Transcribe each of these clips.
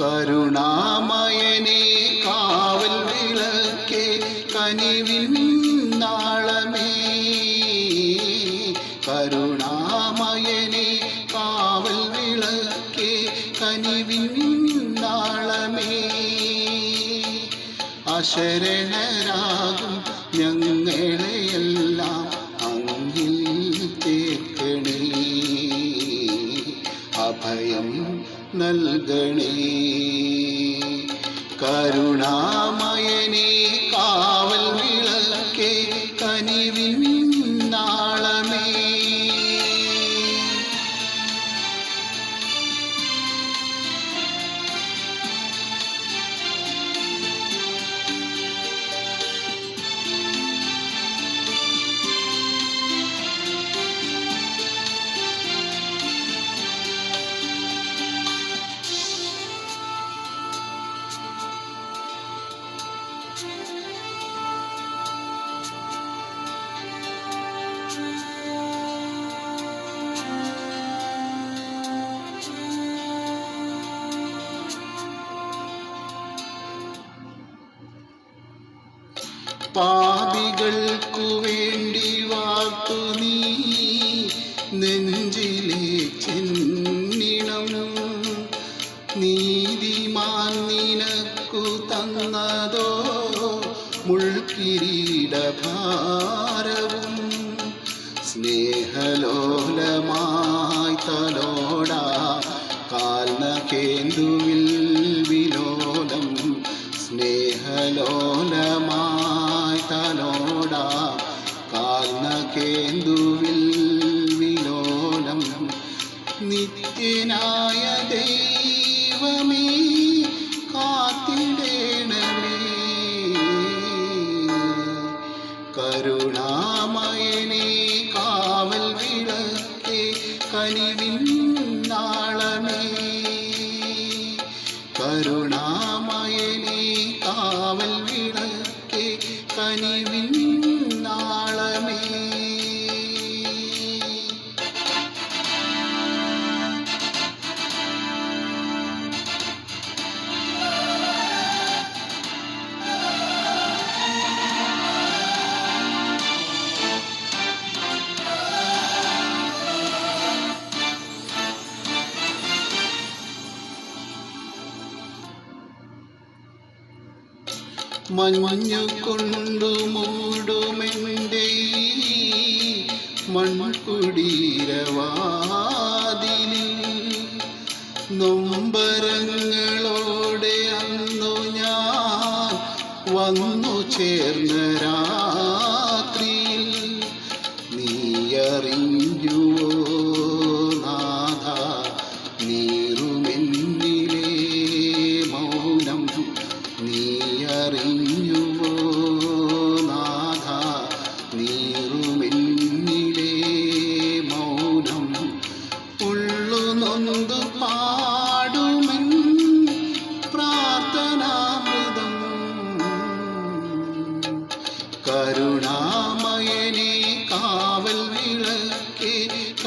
കരുണാമയനെ കാവൽ വിളക്കേ കനിവിൽ നാളമേ. കരുണാമയനെ കാവൽ വിളക്കേ കനിവിൽ നാളമേ. അശരണരാകും ഞങ്ങളെയെല്ലാം അങ്ങിൽ തേക്കണേ അഭയം നൽകണേ. കരുണാമയനെ പാപികൾക്കു വേണ്ടി വാർത്തു നീ നെഞ്ചിലെ ചെന്നിണം. നീതിമാൻ നിനക്കു തന്നതോ മുൾക്കിരീട ഭാരവും സ്നേഹലോലമായി തലോടാ കാൽന കേന്ദുവിൽ വിലോലം. സ്നേഹലോലമായി കേന്ദുവിൽ വിലോലം നിത്യനായ ദൈവമേ കാത്തിടേണമേ. കരുണാമയനെ കാവൽ വിളക്കെ കനിവിൻ നാളമേ. കരുണാമയനെ മഞ്ഞു കൊണ്ടു മൂടുമെന്റെ മൺകുടീരവാതിലിൽ നൊമ്പരങ്ങളോടെ അന്നു ഞാൻ വന്നു ചേർന്ന രാത്രിയിൽ നീയറിഞ്ഞുവോ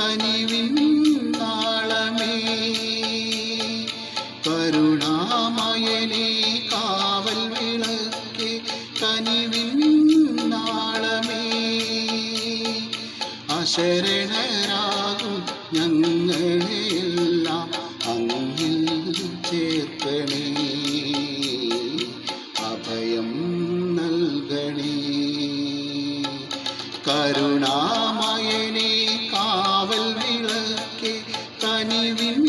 കനിവിൻ നാളമേ കരുണാമയനെ കാവൽ വിളക്കേ കനിവിൻ നാളമേ അശരണരാകും ഞങ്ങളെല്ലാം അങ്ങിൽ ചേർക്കണേ. അഭയം നൽകണേ. കരുണാമയനെ நிவின்